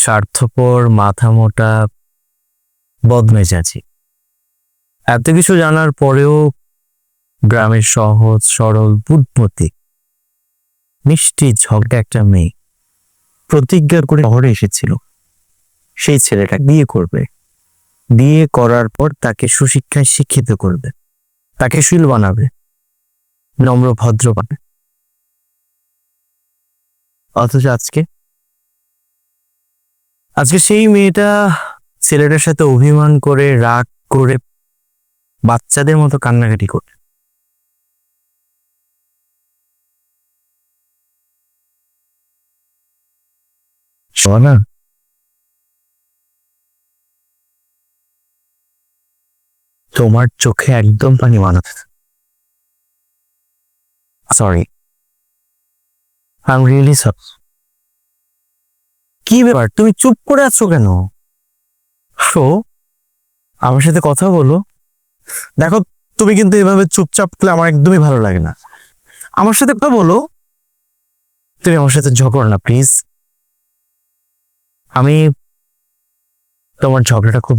স্বার্থপর, মাথা মোটা, বদমেজাজি। এত কিছু জানার পরেও গ্রামের সহজ, সরল, বুদ্ধমতি, মিষ্টি, ঝগড়া একটা মেয়ে প্রতিজ্ঞা করে শহরে এসেছিল। সেই ছেলেটা বিয়ে করবে। বিয়ে করার পর তাকে সুশিক্ষায় শিক্ষিত করবে। তাকে শীল বানাবে। নম্র, ভদ্র বানাবে। অথচ আজকে আজকে সেই মেয়েটা ছেলেটার সাথে অভিমান করে রাগ করে বাচ্চাদের মতো কান্নাকাটি করে শোনা তোমার চোখে একদম পানি মানাতে sorry I am really sorry কি ব্যাপার? তুমি চুপ করে আছো কেন? শো, আমার সাথে কথা বলো। দেখো, তুমি কিন্তু এভাবে চুপচাপ করলে আমার একদমই ভালো লাগে না। আমার সাথে কথা বলো। তুমি আমার সাথে ঝগড়ো না, প্লিজ। আমি তোমার ঝগড়াটা খুব